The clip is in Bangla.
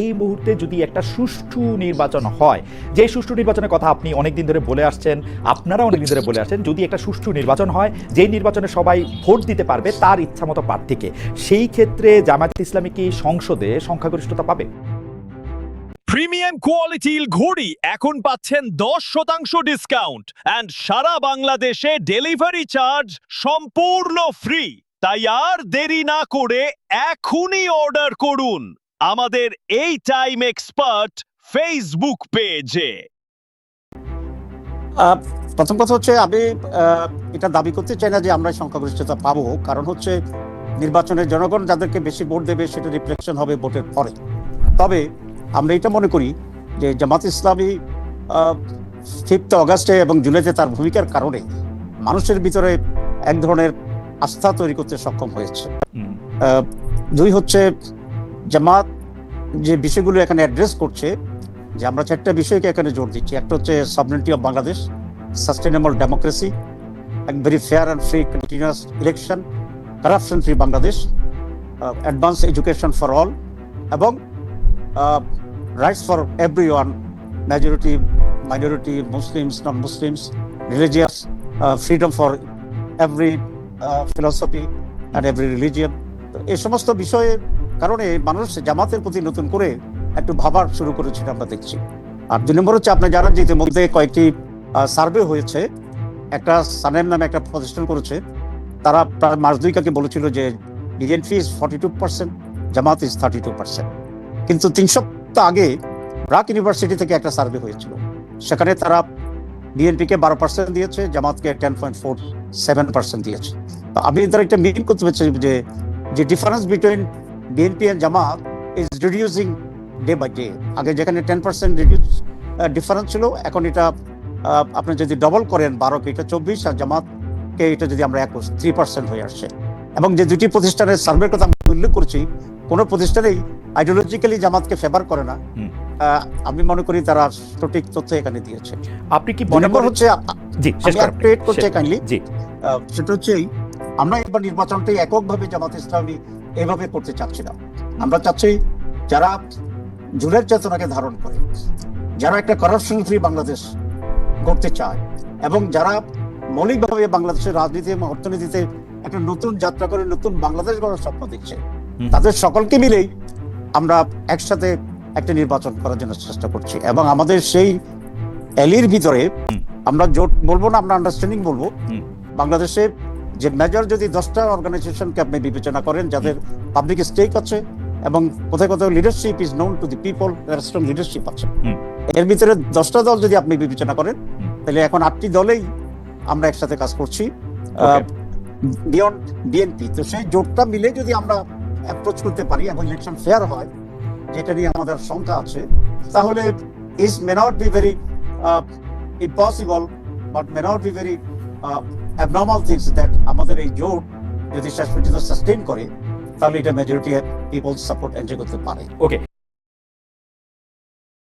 এই মুহূর্তে যদি একটা সুষ্ঠু নির্বাচন হয় যে সুষ্ঠু নির্বাচনের কথা আপনি অনেকদিন ধরে বলে আসছেন আপনারা অনেকদিন ধরে বলে আসছেন, যদি একটা সুষ্ঠু নির্বাচন হয়, যেই নির্বাচনে সবাই ভোট দিতে পারবে তার ইচ্ছা মতো প্রার্থীকে, সেই ক্ষেত্রে জামায়াত ইসলামী কি সংসদে সংখ্যাগরিষ্ঠতা পাবে? প্রিমিয়াম কোয়ালিটির ঘড়ি এখন পাচ্ছেন দশ শতাংশ ডিসকাউন্ট অ্যান্ড সারা বাংলাদেশে ডেলিভারি চার্জ সম্পূর্ণ ফ্রি। তাই আর দেরি না করে এখনই অর্ডার করুন। আমাদের এই টাইম এক্সপার্ট ফেসবুক পেজে প্রথম কথা হচ্ছে আমি এটা দাবি করতে চাই না যে আমরা সংখ্যাগরিষ্ঠতা পাবো। কারণ হচ্ছে নির্বাচনের জনগণ যাদেরকে বেশি ভোট দেবে সেটা রিফ্লেকশন হবে ভোটের পরে। তবে আমরা এটা মনে করি যে জামাত ইসলামী ফিফথ অগাস্টে এবং জুলাইতে তার ভূমিকার কারণে মানুষের ভিতরে এক ধরনের আস্থা তৈরি করতে সক্ষম হয়েছে। দুই হচ্ছে জামাত যে বিষয়গুলো এখানে অ্যাড্রেস করছে, যে আমরা চারটা বিষয়কে এখানে জোর দিচ্ছি। একটা হচ্ছে sovereignty of Bangladesh sustainable democracy এক very fair and free continuous election corruption free Bangladesh advance education for all এবং rights for every one majority minority Muslims non Muslims religious freedom for every philosophy and every religion এই সমস্ত বিষয়ের কারণে মানুষ জামাতের প্রতি নতুন করে একটু ভাবার শুরু করেছে আমরা দেখছি। আর দুই নম্বর হচ্ছে আপনি জানেন যে ইতিমধ্যে কয়েকটি সার্ভে হয়েছে। একটা সানেম নামে একটা প্রতিষ্ঠান করেছে। তারা প্রায় মাস দুইকাকে বলেছিল যে BNP is forty two percent Jamaat is thirty two percent কিন্তু তিন সপ্তাহ আগে ব্রাক ইউনিভার্সিটি থেকে একটা সার্ভে হয়েছিল। সেখানে তারা বিএনপিকে বারো পার্সেন্ট দিয়েছে, জামাতকে ten point four seven percent দিয়েছে। আমি এদের একটা মিটিং করতে পারছি যে যে difference between BNP and Jamaat is reducing day by day আগে যেখানে টেন পার্সেন্ট রিডিউস ডিফারেন্স ছিল এখন এটা আপনি যদি ডবল করেন বারোকে এটা চব্বিশ আর জামাতকে এটা যদি আমরা একুশ থ্রি পার্সেন্ট হয়ে আসছে। এবং যে দুটি প্রতিষ্ঠানের সার্ভের কথা আমি উল্লেখ করছি কোনো প্রতিষ্ঠানেই আইডিওলজিক্যালি জামাতকে ফেভার করে না। আমি মনে করি তারা সঠিক তথ্য এখানে দিয়েছে। আপনি কি মনে করেন হচ্ছে জি শেষ করতে কাইন্ডলি জি। সেটা হচ্ছে আমরা এবার নির্বাচনটাই এককভাবে জামাত ইসলামী এভাবে করতে চাচ্ছি না আমরা চাচ্ছি যারা জুলের চেতনাকে ধারণ করে যারা একটা করাপশন ফ্রি বাংলাদেশ করতে চায় এবং যারা মৌলিকভাবে বাংলাদেশের রাজনীতি এবং অর্থনীতিতে একটা নতুন যাত্রা করে নতুন বাংলাদেশ গড়ার স্বপ্ন দেখছে হুম। তাদের সকলকে মিলেই আমরা একসাথে একটা নির্বাচন করার জন্য চেষ্টা করছি এবং আমাদের সেই অ্যালির ভিতরে আমরা জোট বলব না আমরা আন্ডারস্ট্যান্ডিং বলব হুম। বাংলাদেশে যে মেজর যদি দশটা অর্গানাইজেশনকে আপনি বিবেচনা করেন যাদের পাবলিক স্টেক আছে এবং কোথায় কোথাও leadership is known to the people strong leadership আছে। এর ভিতরে দশটা দল যদি আপনি বিবেচনা করেন তাহলে এখন আটটি দলেই আমরা একসাথে কাজ করছি. বিয়ন্ড বিএনপি তো সেই জোটটা মিলে যদি আমরা অ্যাপ্রোচ করতে পারি এবং ইলেকশন ফেয়ার হয় যেটা নিয়ে আমাদের শঙ্কা আছে তাহলে is may not be very impossible but may not be very abnormal things that আমাদের এই জোট যদি শেষ পর্যন্ত সাস্টেন করে, তাহলে এটা মেজরিটি পিপল সাপোর্ট এনজয় করতে পারে। ওকে